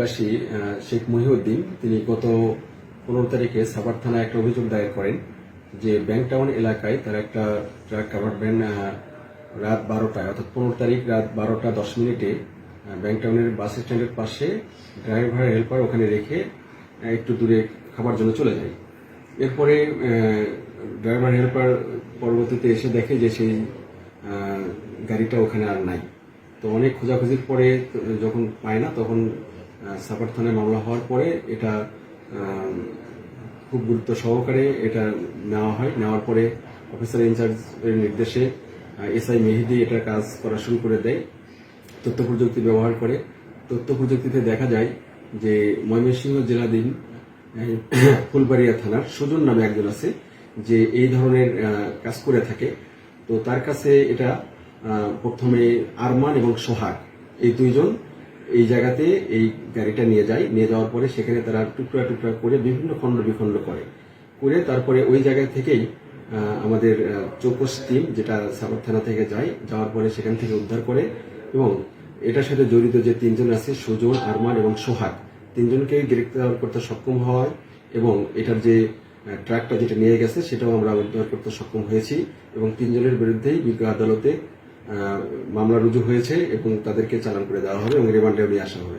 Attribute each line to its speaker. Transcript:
Speaker 1: বাসী আহ, শেখ মহিউদ্দিন তিনি গত পনেরো তারিখে সাভার থানায় একটা অভিযোগ দায়ের করেন যে ব্যাংক টাউন এলাকায় তার একটা ট্রাক কাভার ভ্যান রাত বারোটায় অর্থাৎ পনেরো তারিখ রাত বারোটা দশ মিনিটে ব্যাংক টাউনের বাস স্ট্যান্ডের পাশে ড্রাইভার হেল্পার ওখানে রেখে একটু দূরে খাবার জন্য চলে যায়। এরপরে ড্রাইভার হেল্পার পরবর্তীতে এসে দেখে যে সেই গাড়িটা ওখানে আর নাই। তো অনেক খোঁজাখুঁজির পরে যখন পায় না তখন সাপার থানায় মামলা হওয়ার পরে এটা খুব গুরুত্ব সহকারে এটা নেওয়া হয়। নেওয়ার পরে অফিসার ইনচার্জের নির্দেশে এসআই মেহেদি এটা কাজ করা শুরু করে দেয়, তথ্য প্রযুক্তি ব্যবহার করে। তথ্য প্রযুক্তিতে দেখা যায় যে ময়মনসিংহ জেলাধীন ফুলবাড়িয়া থানার সুজন নামে একজন আছে, যে এই ধরনের কাজ করে থাকে। তো তার কাছে এটা প্রথমে আরমান এবং সোহাগ, এই দুইজন এই জায়গাতে এই গাড়িটা নিয়ে যায়। নিয়ে যাওয়ার পরে সেখানে তারা টুকরা টুকরা করে বিভিন্ন খণ্ড বিখণ্ড করে। করে তারপরে ওই জায়গা থেকেই আমাদের চৌকস টিম যেটা সাগর থানা থেকে যায়, যাওয়ার পরে সেখান থেকে উদ্ধার করে এবং এটার সাথে জড়িত যে তিনজন আছে, সুজন, আরমান এবং সোহাগ তিনজনকে গ্রেপ্তার করতে সক্ষম হয় এবং এটার যে ট্রাকটা যেটা নিয়ে গেছে, সেটাও আমরা উদ্ধার করতে সক্ষম হয়েছি এবং তিনজনের বিরুদ্ধেই বিজ্ঞ আদালতে মামলা রুজু হয়েছে এবং তাদেরকে চালান করে দেওয়া হবে এবং রিমান্ডে আসা হবে।